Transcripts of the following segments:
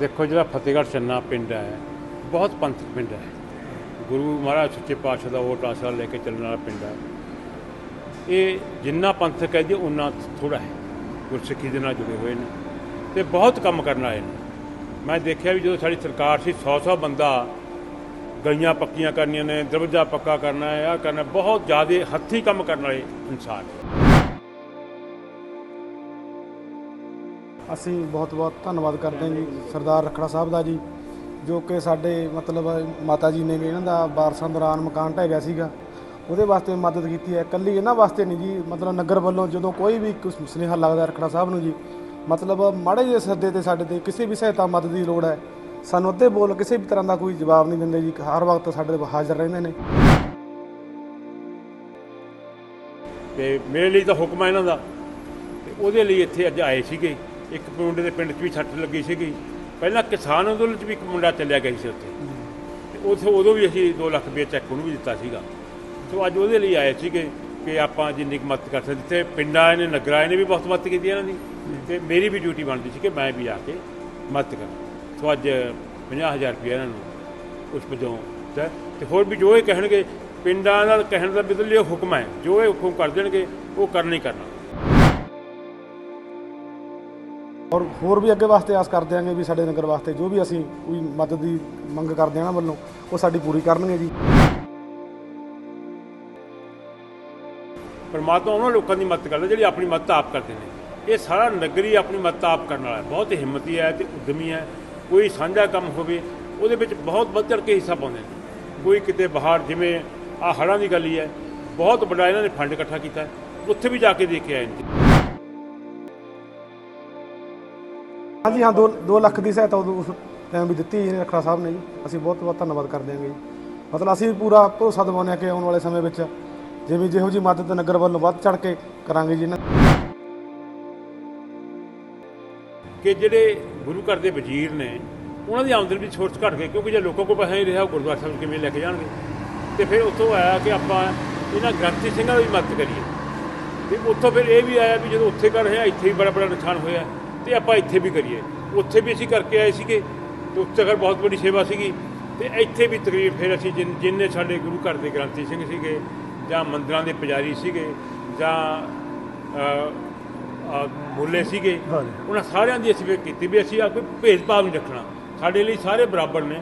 ਦੇਖੋ ਜਿਹੜਾ ਫਤਿਹਗੜ੍ਹ ਚੰਨਾ ਪਿੰਡ ਹੈ, ਬਹੁਤ ਪੰਥਕ ਪਿੰਡ ਹੈ। ਗੁਰੂ ਮਹਾਰਾਜ ਸੱਚੇ ਪਾਤਸ਼ਾਹ ਦਾ ਉਹ ਆਸਰਾ ਲੈ ਕੇ ਚੱਲਣ ਵਾਲਾ ਪਿੰਡ ਹੈ। ਇਹ ਜਿੰਨਾ ਪੰਥਕ ਹੈ ਜੀ ਉਨਾ ਥੋੜਾ ਹੈ। ਗੁਰਸਿੱਖੀ ਦੇ ਨਾਲ ਜੁੜੇ ਹੋਏ ਨੇ ਤੇ ਬਹੁਤ ਕੰਮ ਕਰਨ ਆਏ ਨੇ। ਮੈਂ ਦੇਖਿਆ ਵੀ ਜਦੋਂ ਸਾਡੀ ਸਰਕਾਰ ਸੀ 100-100 ਬੰਦਾ ਗਲੀਆਂ ਪੱਕੀਆਂ ਕਰਨੀਆਂ ਨੇ, ਦਰਵਾਜ਼ਾ ਪੱਕਾ ਕਰਨਾ ਹੈ ਆ ਕਰਨਾ ਬਹੁਤ ਜ਼ਿਆਦਾ ਹੱਥੀਂ ਕੰਮ ਕਰਨ ਵਾਲੇ ਇਨਸਾਨ ਅਸੀਂ ਬਹੁਤ ਬਹੁਤ ਧੰਨਵਾਦ ਕਰਦੇ ਹਾਂ ਜੀ, ਸਰਦਾਰ ਰਖੜਾ ਸਾਹਿਬ ਦਾ ਜੀ, ਜੋ ਕਿ ਸਾਡੇ ਮਤਲਬ ਮਾਤਾ ਜੀ ਨੇ ਵੀ ਇਹਨਾਂ ਦਾ ਬਾਰਸਾਂ ਦੌਰਾਨ ਮਕਾਨ ਢਹਿ ਗਿਆ ਸੀਗਾ। ਉਹਦੇ ਵਾਸਤੇ ਮਦਦ ਕੀਤੀ ਹੈ। ਇਕੱਲੀ ਇਹਨਾਂ ਵਾਸਤੇ ਨਹੀਂ ਜੀ, ਮਤਲਬ ਨਗਰ ਵੱਲੋਂ ਜਦੋਂ ਕੋਈ ਵੀ ਕੁਛ ਸੁਨੇਹਾ ਲੱਗਦਾ ਰਖੜਾ ਸਾਹਿਬ ਨੂੰ ਜੀ, ਮਤਲਬ ਮਾੜੇ ਜਿਹੇ ਸੱਦੇ ਤੇ ਸਾਡੇ ਤੇ ਕਿਸੇ ਵੀ ਸਹਾਇਤਾ ਮਦਦ ਦੀ ਲੋੜ ਹੈ। ਸਾਨੂੰ ਅੱਧੇ ਬੋਲ ਕਿਸੇ ਵੀ ਤਰ੍ਹਾਂ ਦਾ ਕੋਈ ਜਵਾਬ ਨਹੀਂ ਦਿੰਦੇ ਜੀ, ਹਰ ਵਕਤ ਸਾਡੇ ਹਾਜ਼ਰ ਰਹਿੰਦੇ ਨੇ। ਤੇ ਮੇਰੇ ਲਈ ਤਾਂ ਹੁਕਮ ਹੈ ਇਹਨਾਂ ਦਾ। ਤੇ ਉਹਦੇ ਲਈ ਇੱਥੇ ਅੱਜ ਆਏ ਸੀਗੇ। ਇੱਕ ਮੁੰਡੇ ਦੇ ਪਿੰਡ 'ਚ ਵੀ ਸੱਟ ਲੱਗੀ ਸੀਗੀ। ਪਹਿਲਾਂ ਕਿਸਾਨ ਅੰਦੋਲਨ 'ਚ ਵੀ ਇੱਕ ਮੁੰਡਾ ਚੱਲਿਆ ਗਿਆ ਸੀ ਉੱਥੇ। ਤੇ ਉੱਥੇ ਉਦੋਂ ਵੀ ਅਸੀਂ 2 ਲੱਖ ਰੁਪਏ ਚੈੱਕ ਉਹਨੂੰ ਵੀ ਦਿੱਤਾ ਸੀਗਾ। ਸੋ ਅੱਜ ਉਹਦੇ ਲਈ ਆਏ ਸੀਗੇ ਕਿ ਆਪਾਂ ਜਿੰਨੀ ਕੁ ਮਦਦ ਕਰ ਸਕਦੇ। ਜਿੱਥੇ ਪਿੰਡਾਂ ਆਏ ਨੇ, ਨਗਰਾਂ ਆਏ ਨੇ ਵੀ ਬਹੁਤ ਮਦਦ ਕੀਤੀ ਇਹਨਾਂ ਦੀ। ਤੇ ਮੇਰੀ ਵੀ ਡਿਊਟੀ ਬਣਦੀ ਸੀ ਕਿ ਮੈਂ ਵੀ ਆ ਕੇ ਮਦਦ ਕਰਾਂ। ਸੋ ਅੱਜ 50000 ਰੁਪਏ ਇਹਨਾਂ ਨੂੰ ਉਸ ਵਜੋਂ ਦਿੱਤਾ। ਤੇ ਹੋਰ ਵੀ ਜੋ ਇਹ ਕਹਿਣਗੇ, ਪਿੰਡਾਂ ਨਾਲ ਕਹਿਣ ਦਾ ਬਦਲ ਇਹ ਹੁਕਮ ਹੈ। ਜੋ ਇਹ ਹੁਕਮ ਕਰ ਦੇਣਗੇ, ਉਹ ਕਰਨਾ ਹੀ ਕਰਨਾ। ਔਰ ਹੋਰ ਵੀ ਅੱਗੇ ਵਾਸਤੇ ਆਸ ਕਰਦੇ ਆਂਗੇ ਵੀ ਸਾਡੇ ਨਗਰ ਵਾਸਤੇ ਜੋ ਵੀ ਅਸੀਂ ਕੋਈ ਮਦਦ ਦੀ ਮੰਗ ਕਰਦੇ ਹਾਂ ਇਹਨਾਂ ਵੱਲੋਂ, ਉਹ ਸਾਡੀ ਪੂਰੀ ਕਰਨਗੇ ਜੀ। ਪਰਮਾਤਮਾ ਉਹਨਾਂ ਲੋਕਾਂ ਦੀ ਮਦਦ ਕਰਦਾ ਜਿਹੜੀ ਆਪਣੀ ਮਦਦ ਆਪ ਕਰਦੇ ਨੇ। ਇਹ ਸਾਰਾ ਨਗਰੀ ਆਪਣੀ ਮਦਦ ਆਪ ਕਰਨ ਵਾਲਾ ਹੈ। ਬਹੁਤ ਹਿੰਮਤੀ ਹੈ ਤੇ ਉਦਮੀ ਹੈ। ਕੋਈ ਸਾਂਝਾ ਕੰਮ ਹੋਵੇ, ਉਹਦੇ ਵਿੱਚ ਬਹੁਤ ਵੱਧ ਚੜ੍ਹ ਕੇ ਹਿੱਸਾ ਪਾਉਂਦੇ ਨੇ। ਕੋਈ ਕਿਤੇ ਬਾਹਰ, ਜਿਵੇਂ ਆ ਹੜ੍ਹਾਂ ਦੀ ਗੱਲ ਹੀ ਹੈ, ਬਹੁਤ ਵੱਡਾ ਇਹਨਾਂ ਨੇ ਫੰਡ ਇਕੱਠਾ ਕੀਤਾ। ਉੱਥੇ ਵੀ ਜਾ ਕੇ ਦੇਖ ਕੇ ਆਏ ਨੇ ਹਾਂਜੀ, ਹਾਂ 2 2 ਲੱਖ ਦੀ ਸਹਾਇਤਾ ਉਦੋਂ ਉਸ ਟਾਈਮ ਵੀ ਦਿੱਤੀ ਜੀ, ਰਖੜਾ ਸਾਹਿਬ ਨੇ ਜੀ। ਅਸੀਂ ਬਹੁਤ ਬਹੁਤ ਧੰਨਵਾਦ ਕਰਦੇ ਹਾਂਗੇ ਜੀ। ਮਤਲਬ ਅਸੀਂ ਪੂਰਾ ਭਰੋਸਾ ਦਿਵਾਉਂਦੇ ਹਾਂ ਕਿ ਆਉਣ ਵਾਲੇ ਸਮੇਂ ਵਿੱਚ ਜਿਵੇਂ ਜਿਹੋ ਜੀ ਮਦਦ ਨਗਰ ਵੱਲੋਂ ਵੱਧ ਚੜ ਕੇ ਕਰਾਂਗੇ ਜੀ। ਇਹਨਾਂ ਕਿ ਜਿਹੜੇ ਗੁਰੂ ਘਰ ਦੇ ਵਜ਼ੀਰ ਨੇ, ਉਹਨਾਂ ਦੀ ਆਮਦਨ ਵੀ ਛੋਟ ਘਟ ਗਈ, ਕਿਉਂਕਿ ਜੇ ਲੋਕਾਂ ਕੋਲ ਪੈਸਾ ਨਹੀਂ ਰਿਹਾ, ਉਹ ਗੁਰਦੁਆਰਾ ਸਾਹਿਬ ਕਿਵੇਂ ਲੈ ਕੇ ਜਾਣਗੇ? ਤੇ ਫਿਰ ਉੱਥੋਂ ਆਇਆ ਕਿ ਆਪਾਂ ਇਹਨਾਂ ਗ੍ਰੰਥੀ ਸਿੰਘਾਂ ਦੀ ਮਦਦ ਕਰੀਏ। ਤੇ ਉੱਥੋਂ ਫਿਰ ਇਹ ਵੀ ਆਇਆ ਵੀ ਜਦੋਂ ਉੱਥੇ ਕਰ ਰਿਹਾ ਇੱਥੇ ਵੀ ਬੜਾ ਬੜਾ ਨੁਕਸਾਨ ਹੋਇਆ। ਤੇ ਆਪਾਂ ਇੱਥੇ ਵੀ ਕਰੀਏ। ਉੱਥੇ ਵੀ ਅਸੀਂ ਕਰਕੇ ਆਏ ਸੀਗੇ ਤੇ ਉੱਥੇ ਫਿਰ ਬਹੁਤ ਵੱਡੀ ਸੇਵਾ ਸੀਗੀ ਤੇ ਇੱਥੇ ਵੀ ਤਕਰੀਬ ਫਿਰ ਅਸੀਂ ਜਿਨ- ਜਿੰਨੇ ਸਾਡੇ ਗੁਰੂ ਘਰ ਦੇ ਗ੍ਰੰਥੀ ਸਿੰਘ ਸੀਗੇ ਜਾਂ ਮੰਦਰਾਂ ਦੇ ਪੁਜਾਰੀ ਸੀਗੇ ਜਾਂ ਮੁੱਲੇ ਸੀਗੇ ਉਹਨਾਂ ਸਾਰਿਆਂ ਦੀ ਅਸੀਂ ਫਿਰ ਕੀਤੀ ਵੀ ਅਸੀਂ ਆ ਕੋਈ ਭੇਦਭਾਵ ਨਹੀਂ ਰੱਖਣਾ। ਸਾਡੇ ਲਈ ਸਾਰੇ ਬਰਾਬਰ ਨੇ।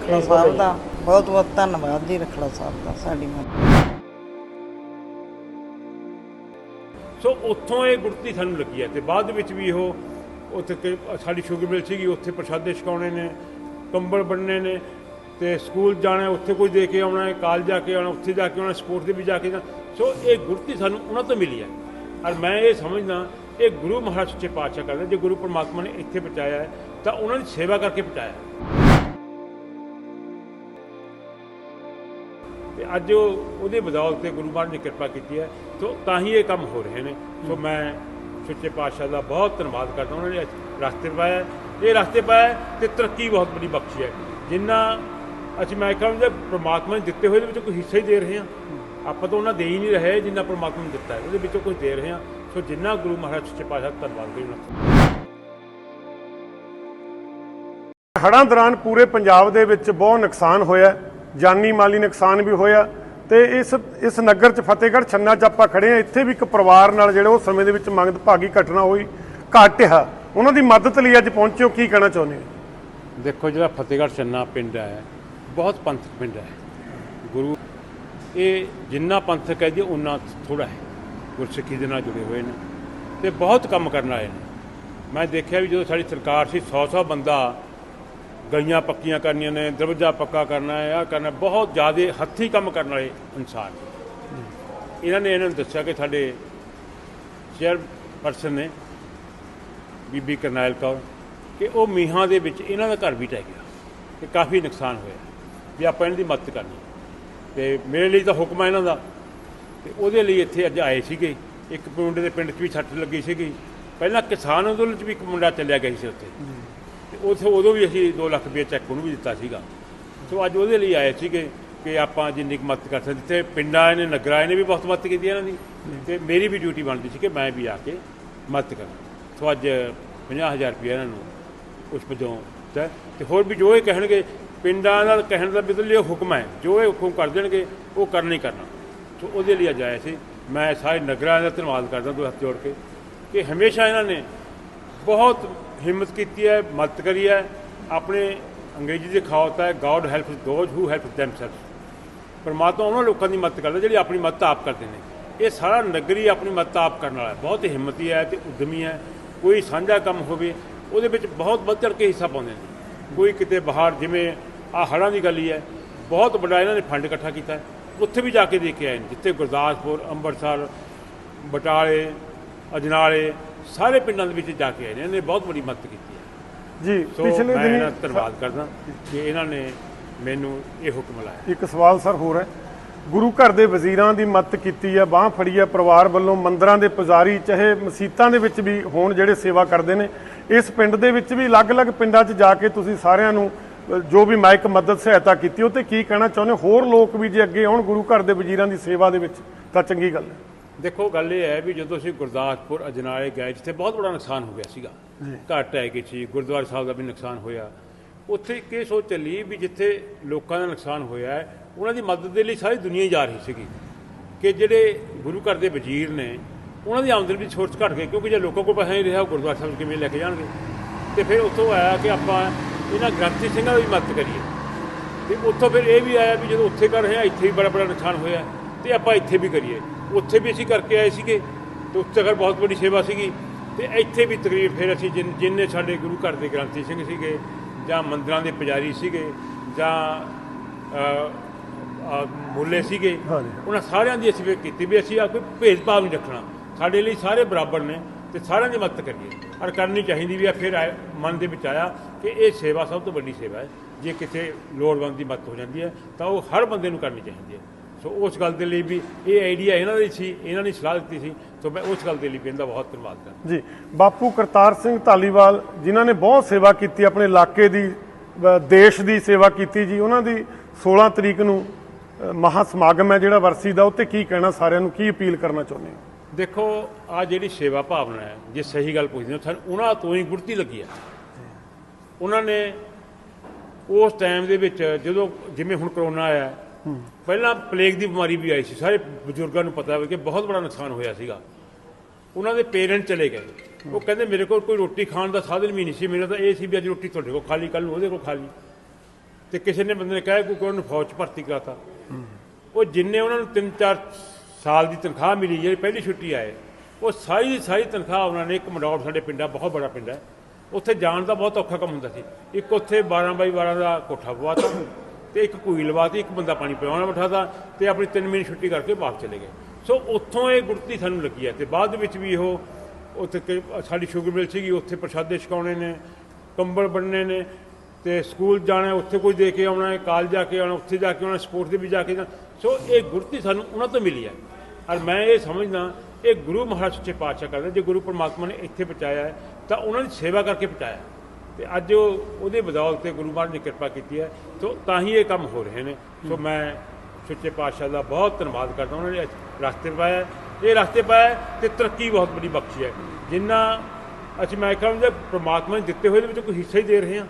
ਰਖੜਾ ਸਾਹਿਬ ਦਾ ਬਹੁਤ ਬਹੁਤ ਧੰਨਵਾਦ ਜੀ ਰਖੜਾ ਸਾਹਿਬ ਦਾ ਸਾਡੀ ਮਦਦ ਸੋ ਉੱਥੋਂ ਇਹ ਗੁਰਤੀ ਸਾਨੂੰ ਲੱਗੀ ਹੈ ਤੇ ਬਾਅਦ ਵਿੱਚ ਵੀ ਉਹ ਉੱਥੇ ਸਾਡੀ ਸ਼ੂਗਰ ਮਿਲ ਸੀਗੀ, ਉੱਥੇ ਪ੍ਰਸ਼ਾਦੇ ਛਕਾਉਣੇ ਨੇ, ਕੰਬਲ ਬੰਨਣੇ ਨੇ ਤੇ ਸਕੂਲ ਜਾਣਾ, ਉੱਥੇ ਕੋਈ ਦੇ ਕੇ ਆਉਣਾ ਹੈ ਕਾਲਜ ਜਾ ਕੇ ਆਉਣਾ, ਉੱਥੇ ਜਾ ਕੇ ਆਉਣਾ ਸਪੋਰਟ ਦੇ ਵੀ ਜਾ ਕੇ ਜਾਣਾ ਸੋ ਇਹ ਗੁਰਤੀ ਸਾਨੂੰ ਉਹਨਾਂ ਤੋਂ ਮਿਲੀ ਹੈ। ਔਰ ਮੈਂ ਇਹ ਸਮਝਦਾ, ਇਹ ਗੁਰੂ ਮਹਾਰਾਜ ਸੱਚੇ ਪਾਤਸ਼ਾਹ ਕਰਦੇ ਜੇ ਗੁਰੂ ਪਰਮਾਤਮਾ ਨੇ ਇੱਥੇ ਪਹੁੰਚਾਇਆ ਹੈ, ਤਾਂ ਉਹਨਾਂ ਦੀ ਸੇਵਾ ਕਰਕੇ ਪਹੁੰਚਾਇਆ ਅੱਜ ਉਹ- ਉਹਦੇ ਬਦੌਲਤ ਤੇ ਗੁਰੂ ਮਹਾਰਾਜ ਨੇ ਕਿਰਪਾ ਕੀਤੀ ਹੈ ਸੋ ਤਾਂ ਹੀ ਇਹ ਕੰਮ ਹੋ ਰਹੇ ਨੇ। ਸੋ ਮੈਂ ਸੱਚੇ ਪਾਤਸ਼ਾਹ ਦਾ ਬਹੁਤ ਧੰਨਵਾਦ ਕਰਦਾ ਉਹਨਾਂ ਨੇ ਰਸਤੇ ਪਾਇਆ। ਇਹ ਰਸਤੇ ਪਾਇਆ ਤੇ ਤਰੱਕੀ ਬਹੁਤ ਬੜੀ ਬਖਸ਼ੀ ਹੈ। ਜਿੰਨਾ ਅਸੀਂ ਮੈਂ ਕਹਾਂ ਜੇ ਪ੍ਰਮਾਤਮਾ ਨੇ ਦਿੱਤੇ ਹੋਏ ਦੇ ਵਿੱਚੋਂ ਕੋਈ ਹਿੱਸਾ ਹੀ ਦੇ ਰਹੇ ਹਾਂ। ਆਪਾਂ ਤਾਂ ਉਹਨਾਂ ਦੇ ਹੀ ਨਹੀਂ ਰਹੇ ਜਿੰਨਾ ਪ੍ਰਮਾਤਮਾ ਨੇ ਦਿੱਤਾ ਹੈ। ਉਹਦੇ ਵਿੱਚੋਂ ਕੁਝ ਦੇ ਰਹੇ ਹਾਂ। ਸੋ ਜਿੰਨਾ ਗੁਰੂ ਮਹਾਰਾਜ ਸੱਚੇ ਪਾਤਸ਼ਾਹ ਦਾ ਧੰਨਵਾਦ ਕਰੀ ਉਹਨਾਂ ਦਾ। ਹੜ੍ਹਾਂ ਦੌਰਾਨ ਪੂਰੇ ਪੰਜਾਬ ਦੇ ਵਿੱਚ ਬਹੁਤ ਨੁਕਸਾਨ ਹੋਇਆ ਜਾਨੀ ਮਾਲੀ ਨੁਕਸਾਨ ਵੀ ਹੋਇਆ ਤੇ ਇਸ ਇਸ ਨਗਰ ਚ ਫਤਿਹਗੜ੍ਹ ਛੰਨਾ ਚ ਆਪਾਂ ਖੜੇ ਆ ਇੱਥੇ ਵੀ ਇੱਕ ਪਰਿਵਾਰ ਨਾਲ ਜਿਹੜੇ ਉਹ ਸਮੇਂ ਦੇ ਵਿੱਚ ਮੰਗਦ ਭਾਗੀ ਘਟਨਾ ਹੋਈ ਘਾਟਿਆ ਉਹਨਾਂ ਦੀ ਮਦਦ ਲਈ ਅੱਜ ਪਹੁੰਚਿਓ ਕੀ ਕਹਿਣਾ ਚਾਹੁੰਦੇ ਹੋ? ਦੇਖੋ ਜਿਹੜਾ ਫਤਿਹਗੜ੍ਹ ਛੰਨਾ ਪਿੰਡ ਹੈ, ਬਹੁਤ ਪੰਥਕ ਪਿੰਡ ਹੈ। ਗੁਰੂ, ਇਹ ਜਿੰਨਾ ਪੰਥਕ ਹੈ ਜੀ ਉਨਾ ਥੋੜਾ ਹੈ। ਗੁਰਸਿੱਖੀ ਦੇ ਨਾਲ ਜੁੜੇ ਹੋਏ ਨੇ ਤੇ ਬਹੁਤ ਕੰਮ ਕਰਨ ਆਏ ਨੇ। ਮੈਂ ਦੇਖਿਆ ਵੀ ਜਦੋਂ ਸਾਡੀ ਸਰਕਾਰ ਸੀ 100-100 ਬੰਦਾ ਗਲੀਆਂ ਪੱਕੀਆਂ ਕਰਨੀਆਂ ਨੇ, ਦਰਵਾਜ਼ਾ ਪੱਕਾ ਕਰਨਾ ਹੈ ਆ ਕਰਨਾ ਬਹੁਤ ਜ਼ਿਆਦਾ ਹੱਥੀਂ ਕੰਮ ਕਰਨ ਵਾਲੇ ਇਨਸਾਨ ਇਹਨਾਂ ਨੇ ਇਹਨਾਂ ਨੂੰ ਦੱਸਿਆ ਕਿ ਸਾਡੇ ਚੇਅਰ ਪਰਸਨ ਨੇ ਬੀਬੀ ਕਰਨੈਲ ਕੌਰ ਕਿ ਉਹ ਮੀਹਾਂ ਦੇ ਵਿੱਚ ਇਹਨਾਂ ਦਾ ਘਰ ਵੀ ਟਹਿ ਗਿਆ ਤੇ ਕਾਫੀ ਨੁਕਸਾਨ ਹੋਇਆ ਵੀ ਆਪਾਂ ਇਹਨਾਂ ਦੀ ਮਦਦ ਕਰਨੀ ਤੇ ਮੇਰੇ ਲਈ ਤਾਂ ਹੁਕਮ ਹੈ ਇਹਨਾਂ ਦਾ। ਤੇ ਉਹਦੇ ਲਈ ਇੱਥੇ ਅੱਜ ਆਏ ਸੀਗੇ। ਇੱਕ ਮੁੰਡੇ ਦੇ ਪਿੰਡ 'ਚ ਵੀ ਸੱਟ ਲੱਗੀ ਸੀਗੀ। ਪਹਿਲਾਂ ਕਿਸਾਨ ਅੰਦੋਲਨ 'ਚ ਵੀ ਇੱਕ ਮੁੰਡਾ ਚੱਲਿਆ ਗਿਆ ਸੀ ਉੱਥੇ। ਤੇ ਉੱਥੇ ਉਦੋਂ ਵੀ ਅਸੀਂ 2 ਲੱਖ ਰੁਪਏ ਚੈੱਕ ਉਹਨੂੰ ਵੀ ਦਿੱਤਾ ਸੀਗਾ। ਸੋ ਅੱਜ ਉਹਦੇ ਲਈ ਆਏ ਸੀਗੇ ਕਿ ਆਪਾਂ ਜਿੰਨੀ ਕੁ ਮਦਦ ਕਰ ਸਕਦੇ। ਜਿੱਥੇ ਪਿੰਡਾਂ ਆਏ ਨੇ, ਨਗਰਾਂ ਆਏ ਨੇ ਵੀ ਬਹੁਤ ਮਦਦ ਕੀਤੀ ਇਹਨਾਂ ਦੀ। ਤੇ ਮੇਰੀ ਵੀ ਡਿਊਟੀ ਬਣਦੀ ਸੀ ਕਿ ਮੈਂ ਵੀ ਆ ਕੇ ਮਦਦ ਕਰਾਂ। ਸੋ ਅੱਜ 50000 ਰੁਪਏ ਇਹਨਾਂ ਨੂੰ ਉਸ ਵਜੋਂ ਦਿੱਤਾ। ਤੇ ਹੋਰ ਵੀ ਜੋ ਇਹ ਕਹਿਣਗੇ, ਪਿੰਡਾਂ ਨਾਲ ਕਹਿਣ ਦਾ ਮਤਲਬ ਇਹ ਹੁਕਮ ਹੈ, ਜੋ ਇਹ ਹੁਕਮ ਕਰ ਦੇਣਗੇ, ਉਹ ਕਰਨਾ ਹੀ ਕਰਨਾ। ਸੋ ਉਹਦੇ ਲਈ ਅੱਜ ਆਏ ਸੀ। ਮੈਂ ਸਾਰੇ ਨਗਰਾਂ ਦਾ ਧੰਨਵਾਦ ਕਰਦਾ ਦੋ ਹੱਥ ਜੋੜ ਕੇ ਕਿ ਹਮੇਸ਼ਾ ਇਹਨਾਂ ਨੇ ਬਹੁਤ ਹਿੰਮਤ ਕੀਤੀ ਹੈ, ਮਦਦ ਕਰੀ ਹੈ। ਆਪਣੇ ਅੰਗਰੇਜ਼ੀ ਦੇ ਕਹਾਵਤ ਹੈ god help those who help themselves ਪਰਮਾਤਮਾ ਉਹਨਾਂ ਲੋਕਾਂ ਦੀ ਮਦਦ ਕਰਦਾ, ਜਿਹੜੇ ਆਪਣੀ ਮਦਦ ਆਪ ਕਰਦੇ ਨੇ। ਇਹ ਸਾਰਾ ਨਗਰੀ ਆਪਣੀ ਮਦਦ ਆਪ ਕਰਨ ਵਾਲਾ ਹੈ। ਬਹੁਤ ਹਿੰਮਤੀ ਹੈ ਤੇ ਉਦਮੀ ਹੈ। ਕੋਈ ਸਾਂਝਾ ਕੰਮ ਹੋਵੇ, ਉਹਦੇ ਵਿੱਚ ਬਹੁਤ ਵੱਧ ਚੜ ਕੇ ਹਿੱਸਾ ਪਾਉਂਦੇ ਨੇ। ਕੋਈ ਕਿਤੇ ਬਾਹਰ, ਜਿਵੇਂ ਆ ਹੜ੍ਹਾਂ ਦੀ ਗੱਲ ਹੀ ਹੈ, ਬਹੁਤ ਵੱਡਾ ਇਹਨਾਂ ਨੇ ਫੰਡ ਇਕੱਠਾ ਕੀਤਾ। ਉੱਥੇ ਵੀ ਜਾ ਕੇ ਦੇ ਕੇ ਆਏ ਨੇ, ਜਿੱਥੇ ਗੁਰਦਾਸਪੁਰ, ਅੰਮ੍ਰਿਤਸਰ, ਬਟਾਲੇ, ਅਜਨਾਲੇ ਸਾਰੇ ਪਿੰਡਾਂ ਦੇ ਵਿੱਚ ਜਾ ਕੇ ਆਏ ਨੇ ਇਹਨੇ ਬਹੁਤ ਵੱਡੀ ਮਦਦ ਕੀਤੀ ਹੈ। ਜੀ ਪਿਛਲੇ ਮੈਂ ਦਿਨੀ ਦਾ ਧੰਨਵਾਦ ਕਰਦਾ ਕਿ ਇਹਨਾਂ ਨੇ ਮੈਨੂੰ ਇਹ ਹੁਕਮ ਲਾਇਆ। ਇੱਕ ਸਵਾਲ ਸਰ ਹੋਰ ਹੈ। ਗੁਰੂ ਘਰ ਦੇ ਵਜ਼ੀਰਾਂ ਦੀ ਮਦਦ ਕੀਤੀ ਹੈ ਬਾਹ ਫੜੀ ਹੈ ਪਰਿਵਾਰ ਵੱਲੋਂ ਮੰਦਰਾਂ ਦੇ ਪੁਜਾਰੀ ਚਾਹੇ ਮਸੀਤਾਂ ਦੇ ਵਿੱਚ ਵੀ ਹੋਣ ਜਿਹੜੇ ਸੇਵਾ ਕਰਦੇ ਨੇ ਇਸ ਪਿੰਡ ਦੇ ਵਿੱਚ ਵੀ ਅਲੱਗ-ਅਲੱਗ ਪਿੰਡਾਂ 'ਚ ਜਾ ਕੇ ਤੁਸੀਂ ਸਾਰਿਆਂ ਨੂੰ ਜੋ ਵੀ ਮਾਇਕ ਮਦਦ ਸਹਾਇਤਾ ਕੀਤੀ ਉਹ ਤੇ ਕੀ ਕਹਿਣਾ ਚਾਹੁੰਦੇ? ਹੋਰ ਲੋਕ ਵੀ ਜੇ ਅੱਗੇ ਆਉਣ ਗੁਰੂ ਘਰ ਦੇ ਵਜ਼ੀਰਾਂ ਦੀ ਸੇਵਾ ਦੇ ਵਿੱਚ ਤਾਂ ਚੰਗੀ ਗੱਲ ਹੈ। ਦੇਖੋ ਗੱਲ ਇਹ ਹੈ ਵੀ ਜਦੋਂ ਅਸੀਂ ਗੁਰਦਾਸਪੁਰ ਅਜਨਾਲੇ ਗਏ ਜਿੱਥੇ ਬਹੁਤ ਬੜਾ ਨੁਕਸਾਨ ਹੋ ਗਿਆ ਸੀਗਾ। ਘਰ ਟਹਿ ਗਈ ਸੀ ਗੁਰਦੁਆਰਾ ਸਾਹਿਬ ਦਾ ਵੀ ਨੁਕਸਾਨ ਹੋਇਆ। ਉੱਥੇ ਇਹ ਸੋਚ ਚੱਲੀ ਵੀ ਜਿੱਥੇ ਲੋਕਾਂ ਦਾ ਨੁਕਸਾਨ ਹੋਇਆ ਹੈ ਉਹਨਾਂ ਦੀ ਮਦਦ ਦੇ ਲਈ ਸਾਰੀ ਦੁਨੀਆ ਹੀ ਜਾ ਰਹੀ ਸੀਗੀ। ਕਿ ਜਿਹੜੇ ਗੁਰੂ ਘਰ ਦੇ ਵਜ਼ੀਰ ਨੇ ਉਹਨਾਂ ਦੀ ਆਮਦਨ ਵੀ ਛੋਟ ਘਟ ਗਈ ਕਿਉਂਕਿ ਜੇ ਲੋਕਾਂ ਕੋਲ ਪੈਸਾ ਨਹੀਂ ਰਿਹਾ ਉਹ ਗੁਰਦੁਆਰਾ ਸਾਹਿਬ ਕਿਵੇਂ ਲੈ ਕੇ ਜਾਣਗੇ? ਤੇ ਫਿਰ ਉੱਥੋਂ ਆਇਆ ਕਿ ਆਪਾਂ ਇਹਨਾਂ ਗ੍ਰੰਥੀ ਸਿੰਘਾਂ ਦੀ ਵੀ ਮਦਦ ਕਰੀਏ। ਤੇ ਉੱਥੋਂ ਫਿਰ ਇਹ ਵੀ ਆਇਆ ਵੀ ਜਦੋਂ ਉੱਥੇ ਕਰ ਰਹੇ ਆ ਇੱਥੇ ਵੀ ਬੜਾ ਬੜਾ ਨੁਕਸਾਨ ਹੋਇਆ ਤੇ ਆਪਾਂ ਇੱਥੇ ਵੀ ਕਰੀਏ। ਉੱਥੇ ਵੀ ਅਸੀਂ ਕਰਕੇ ਆਏ ਸੀਗੇ ਤੇ ਉੱਥੇ ਅਗਰ ਬਹੁਤ ਵੱਡੀ ਸੇਵਾ ਸੀਗੀ ਤੇ ਇੱਥੇ ਵੀ ਤਕਰੀਬ ਫਿਰ ਅਸੀਂ ਜਿਨ- ਜਿੰਨੇ ਸਾਡੇ ਗੁਰੂ ਘਰ ਦੇ ਗ੍ਰੰਥੀ ਸਿੰਘ ਸੀਗੇ ਜਾਂ ਮੰਦਰਾਂ ਦੇ ਪੁਜਾਰੀ ਸੀਗੇ ਜਾਂ ਮੁੱਲੇ ਸੀਗੇ। ਉਹਨਾਂ ਸਾਰਿਆਂ ਦੀ ਅਸੀਂ ਕੀਤੀ ਵੀ ਅਸੀਂ ਆ ਕੋਈ ਭੇਦਭਾਵ ਨਹੀਂ ਰੱਖਣਾ। ਸਾਡੇ ਲਈ ਸਾਰੇ ਬਰਾਬਰ ਨੇ ਤੇ ਸਾਰਿਆਂ ਦੀ ਮਦਦ ਕਰੀਏ। ਔਰ ਕਰਨੀ ਚਾਹੀਦੀ ਵੀ ਆ ਫਿਰ ਮਨ ਦੇ ਵਿੱਚ ਆਇਆ ਕਿ ਇਹ ਸੇਵਾ ਸਭ ਤੋਂ ਵੱਡੀ ਸੇਵਾ ਹੈ। ਜੇ ਕਿਤੇ ਲੋੜਵੰਦ ਦੀ ਮਦਦ ਹੋ ਜਾਂਦੀ ਹੈ ਤਾਂ ਉਹ ਹਰ ਬੰਦੇ ਨੂੰ ਕਰਨੀ ਚਾਹੀਦੀ ਹੈ। ਸੋ ਉਸ ਗੱਲ ਦੇ ਲਈ ਵੀ ਇਹ ਆਈਡੀਆ ਇਹਨਾਂ ਦੀ ਸੀ ਇਹਨਾਂ ਨੇ ਸਲਾਹ ਦਿੱਤੀ ਸੀ। ਸੋ ਮੈਂ ਉਸ ਗੱਲ ਦੇ ਲਈ ਵੀ ਇਹਦਾ ਬਹੁਤ ਧੰਨਵਾਦ ਕਰਦਾ ਜੀ ਬਾਪੂ ਕਰਤਾਰ ਸਿੰਘ ਧਾਲੀਵਾਲ ਜਿਨ੍ਹਾਂ ਨੇ ਬਹੁਤ ਸੇਵਾ ਕੀਤੀ ਆਪਣੇ ਇਲਾਕੇ ਦੀ ਦੇਸ਼ ਦੀ ਸੇਵਾ ਕੀਤੀ ਜੀ। ਉਹਨਾਂ ਦੀ 16 ਤਰੀਕ ਨੂੰ ਮਹਾ ਸਮਾਗਮ ਹੈ ਜਿਹੜਾ ਵਰਸੀ ਦਾ ਉੱਤੇ ਕੀ ਕਹਿਣਾ ਸਾਰਿਆਂ ਨੂੰ ਕੀ ਅਪੀਲ ਕਰਨਾ ਚਾਹੁੰਦੇ ਹੋ? ਦੇਖੋ ਆ ਜਿਹੜੀ ਸੇਵਾ ਭਾਵਨਾ ਹੈ ਜੇ ਸਹੀ ਗੱਲ ਪੁੱਛਦੇ ਹੋ ਸਾਨੂੰ ਉਹਨਾਂ ਤੋਂ ਹੀ ਗੁਰਤੀ ਲੱਗੀ ਹੈ ਉਹਨਾਂ ਨੇ ਉਸ ਟਾਈਮ ਦੇ ਵਿੱਚ ਜਦੋਂ ਜਿਵੇਂ ਹੁਣ ਕਰੋਨਾ ਆਇਆ ਪਹਿਲਾਂ ਪਲੇਗ ਦੀ ਬਿਮਾਰੀ ਵੀ ਆਈ ਸੀ। ਸਾਰੇ ਬਜ਼ੁਰਗਾਂ ਨੂੰ ਪਤਾ ਹੋਵੇ ਕਿ ਬਹੁਤ ਬੜਾ ਨੁਕਸਾਨ ਹੋਇਆ ਸੀਗਾ। ਉਹਨਾਂ ਦੇ ਪੇਰੈਂਟ ਚਲੇ ਗਏ। ਉਹ ਕਹਿੰਦੇ, ਮੇਰੇ ਕੋਲ ਕੋਈ ਰੋਟੀ ਖਾਣ ਦਾ ਸਾਧਨ ਵੀ ਨਹੀਂ ਸੀ। ਮੇਰਾ ਤਾਂ ਇਹ ਸੀ ਵੀ ਅੱਜ ਰੋਟੀ ਤੁਹਾਡੇ ਕੋਲ ਖਾਲੀ ਲਈ ਕੱਲ ਨੂੰ ਉਹਦੇ ਕੋਲ ਖਾ ਲਈ। ਤੇ ਕਿਸੇ ਨੇ ਬੰਦੇ ਨੇ ਕਿਹਾ ਕਿ ਕੋਈ ਉਹਨੂੰ ਫੌਜ 'ਚ ਭਰਤੀ ਕਰਾਤਾ। ਉਹ ਜਿੰਨੇ ਉਹਨਾਂ ਨੂੰ 3-4 ਸਾਲ ਦੀ ਤਨਖਾਹ ਮਿਲੀ ਜਿਹੜੀ ਪਹਿਲੀ ਛੁੱਟੀ ਆਏ, ਉਹ ਸਾਰੀ ਦੀ ਸਾਰੀ ਤਨਖਾਹ ਉਹਨਾਂ ਨੇ ਇੱਕ ਮਡੌਰ ਸਾਡੇ ਪਿੰਡ, ਬਹੁਤ ਬੜਾ ਪਿੰਡ ਹੈ। ਉੱਥੇ ਜਾਣ ਦਾ ਬਹੁਤ ਔਖਾ ਕੰਮ ਹੁੰਦਾ ਸੀ। ਇੱਕ ਉੱਥੇ 12 ਬਾਈ 12 ਦਾ ਕੋਠਾ ਪਵਾਤਾ ਤੇ ਇੱਕ ਕੂਈ ਲਵਾਤੀ ਇੱਕ ਬੰਦਾ ਪਾਣੀ ਪਿਆਉਣਾ ਬਿਠਾਤਾ ਤੇ ਆਪਣੀ 3 ਮਹੀਨੇ ਛੁੱਟੀ ਕਰਕੇ ਵਾਪਸ ਚਲੇ ਗਏ। ਸੋ ਉੱਥੋਂ ਇਹ ਗੁੜਤੀ ਸਾਨੂੰ ਲੱਗੀ ਹੈ ਤੇ ਬਾਅਦ ਦੇ ਵਿੱਚ ਵੀ ਉਹ ਉੱਥੇ ਕਈ- ਸਾਡੀ ਸ਼ੂਗਰ ਮਿਲ ਸੀਗੀ, ਉੱਥੇ ਪ੍ਰਸ਼ਾਦੇ ਛਕਾਉਣੇ ਨੇ, ਕੰਬਲ ਬਣਨੇ ਨੇ ਤੇ ਸਕੂਲ ਜਾਣਾ, ਉੱਥੇ ਕੋਈ ਦੇ ਕੇ ਆਉਣਾ ਹੈ ਕਾਲਜ ਜਾ ਕੇ ਆਉਣਾ, ਉੱਥੇ ਜਾ ਕੇ ਆਉਣਾ ਸਪੋਰਟ ਦੇ ਵੀ ਜਾ ਕੇ ਜਾਣਾ। ਸੋ ਇਹ ਗੁਰਤੀ ਸਾਨੂੰ ਉਹਨਾਂ ਤੋਂ ਮਿਲੀ ਹੈ। ਔਰ ਮੈਂ ਇਹ ਸਮਝਦਾ, ਇਹ ਗੁਰੂ ਮਹਾਰਾਜ ਸੱਚੇ ਪਾਤਸ਼ਾਹ ਕਰਦੇ ਜੇ ਗੁਰੂ ਪਰਮਾਤਮਾ ਨੇ ਇੱਥੇ ਪਹੁੰਚਾਇਆ ਤਾਂ ਉਹਨਾਂ ਦੀ ਸੇਵਾ ਕਰਕੇ ਪਹੁੰਚਾਇਆ ਤੇ ਅੱਜ ਉਹਦੇ ਬਦੌਲਤ ਤੇ ਗੁਰੂ ਮਹਾਰਾਜ ਨੇ ਕਿਰਪਾ ਕੀਤੀ ਹੈ, ਸੋ ਤਾਂ ਹੀ ਇਹ ਕੰਮ ਹੋ ਰਹੇ ਨੇ। ਸੋ ਮੈਂ ਸੱਚੇ ਪਾਤਸ਼ਾਹ ਦਾ ਬਹੁਤ ਧੰਨਵਾਦ ਕਰਦਾ, ਉਹਨਾਂ ਨੇ ਅੱਜ ਰਸਤੇ ਪਾਇਆ ਇਹ ਰਸਤੇ ਪਾਇਆ ਹੈ ਤੇ ਤਰੱਕੀ ਬਹੁਤ ਬੜੀ ਬਖਸ਼ੀ ਹੈ। ਜਿੰਨਾ ਅਸੀਂ ਮੈਂ ਕਹਾਂਗਾ ਪ੍ਰਮਾਤਮਾ ਨੇ ਦਿੱਤੇ ਹੋਏ ਦੇ ਵਿੱਚੋਂ ਕੋਈ ਹਿੱਸਾ ਹੀ ਦੇ ਰਹੇ ਹਾਂ।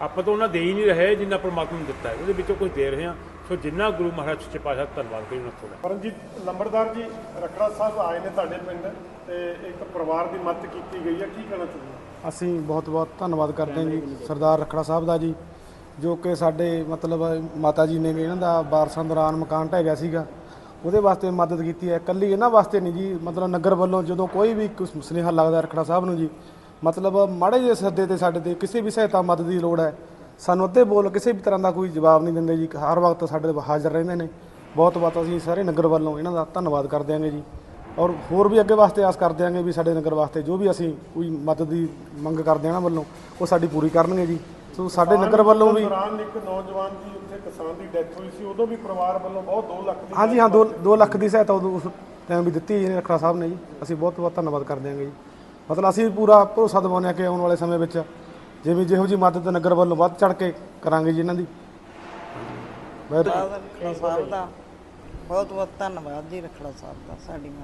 ਆਪਾਂ ਤਾਂ ਉਹਨਾਂ ਦੇ ਹੀ ਨਹੀਂ ਰਹੇ ਜਿੰਨਾ ਪ੍ਰਮਾਤਮਾ ਨੇ ਦਿੱਤਾ ਹੈ, ਉਹਦੇ ਵਿੱਚੋਂ ਕੁਝ ਦੇ ਰਹੇ ਹਾਂ। ਸੋ ਜਿੰਨਾ ਗੁਰੂ ਮਹਾਰਾਜ ਸੱਚੇ ਪਾਤਸ਼ਾਹ ਦਾ ਧੰਨਵਾਦ ਕਰੀ ਉਹਨਾਂ ਥੋੜਾ ਪਰਮਜੀਤ, ਲੰਬੜਦਾਰ ਜੀ, ਰਖੜਾ ਸਾਹਿਬ ਆਏ ਨੇ ਤੁਹਾਡੇ ਪਿੰਡ ਤੇ ਇੱਕ ਪਰਿਵਾਰ ਦੀ ਮਦਦ ਕੀਤੀ ਗਈ ਹੈ। ਕੀ ਕਹਿਣਾ ਚਾਹੁੰਦੇ ਅਸੀਂ ਬਹੁਤ ਬਹੁਤ ਧੰਨਵਾਦ ਕਰਦੇ ਹਾਂ ਜੀ, ਸਰਦਾਰ ਰਖੜਾ ਸਾਹਿਬ ਦਾ ਜੀ, ਜੋ ਕਿ ਸਾਡੇ ਮਤਲਬ ਮਾਤਾ ਜੀ ਨੇ ਵੀ ਇਹਨਾਂ ਦਾ ਵਾਰਸਾਂ ਦੌਰਾਨ ਮਕਾਨ ਢਹਿ ਗਿਆ ਸੀਗਾ, ਉਹਦੇ ਵਾਸਤੇ ਮਦਦ ਕੀਤੀ ਹੈ। ਇਕੱਲੀ ਇਹਨਾਂ ਵਾਸਤੇ ਨਹੀਂ ਜੀ, ਮਤਲਬ ਨਗਰ ਵੱਲੋਂ ਜਦੋਂ ਕੋਈ ਵੀ ਕੁਛ ਸੁਨੇਹਾ ਲੱਗਦਾ ਰਖੜਾ ਸਾਹਿਬ ਨੂੰ ਜੀ, ਮਤਲਬ ਮਾੜੇ ਜਿਹੇ ਸੱਦੇ ਤੇ ਸਾਡੇ ਤੇ ਕਿਸੇ ਵੀ ਸਹਾਇਤਾ ਮਦਦ ਦੀ ਲੋੜ ਹੈ, ਸਾਨੂੰ ਅੱਧੇ ਬੋਲ ਕਿਸੇ ਵੀ ਤਰ੍ਹਾਂ ਦਾ ਕੋਈ ਜਵਾਬ ਨਹੀਂ ਦਿੰਦੇ ਜੀ, ਹਰ ਵਕਤ ਸਾਡੇ ਹਾਜ਼ਰ ਰਹਿੰਦੇ ਨੇ। ਬਹੁਤ ਬਹੁਤ ਅਸੀਂ ਸਾਰੇ ਨਗਰ ਵੱਲੋਂ ਇਹਨਾਂ ਦਾ ਧੰਨਵਾਦ ਕਰਦੇ ਹਾਂਗੇ ਜੀ। ਔਰ ਹੋਰ ਵੀ ਅੱਗੇ ਵਾਸਤੇ ਆਸ ਕਰਦੇ ਆਂਗੇ ਵੀ ਸਾਡੇ ਨਗਰ ਵਾਸਤੇ ਜੋ ਵੀ ਅਸੀਂ ਕੋਈ ਮਦਦ ਦੀ ਮੰਗ ਕਰਦੇ ਹਾਂ ਇਹਨਾਂ ਵੱਲੋਂ ਉਹ ਸਾਡੀ ਪੂਰੀ ਕਰਨਗੇ ਜੀ। ਸੋ ਸਾਡੇ ਨਗਰ ਵੱਲੋਂ ਵੀ ਦੌਰਾਨ ਇੱਕ ਨੌਜਵਾਨ ਦੀ ਉੱਥੇ ਕਿਸਾਨ ਦੀ ਡੈਥ ਹੋਈ ਸੀ ਉਦੋਂ ਵੀ ਪਰਿਵਾਰ ਵੱਲੋਂ ਬਹੁਤ 2 ਲੱਖ ਦੀ ਹਾਂਜੀ ਹਾਂ 2 2 ਲੱਖ ਦੀ ਸਹਾਇਤਾ ਉਦੋਂ ਉਸ ਟਾਈਮ ਵੀ ਦਿੱਤੀ ਜੀ ਰਖੜਾ ਸਾਹਿਬ ਨੇ ਜੀ। ਅਸੀਂ ਬਹੁਤ ਬਹੁਤ ਧੰਨਵਾਦ ਕਰਦੇ ਹਾਂਗੇ ਜੀ। ਮਤਲਬ ਅਸੀਂ ਵੀ ਪੂਰਾ ਭਰੋਸਾ ਦਿਵਾਉਂਦੇ ਹਾਂ ਕਿ ਆਉਣ ਵਾਲੇ ਸਮੇਂ ਵਿੱਚ ਜਿਵੇਂ ਜਿਹੋ ਜੀ ਮਦਦ ਨਗਰ ਵੱਲੋਂ ਵੱਧ ਚੜ ਕੇ ਕਰਾਂਗੇ ਜੀ ਇਹਨਾਂ ਦੀ। ਸਾਹਿਬ ਬਹੁਤ ਬਹੁਤ ਧੰਨਵਾਦ ਜੀ ਰਖੜਾ ਸਾਹਿਬ ਦਾ ਸਾਡੀ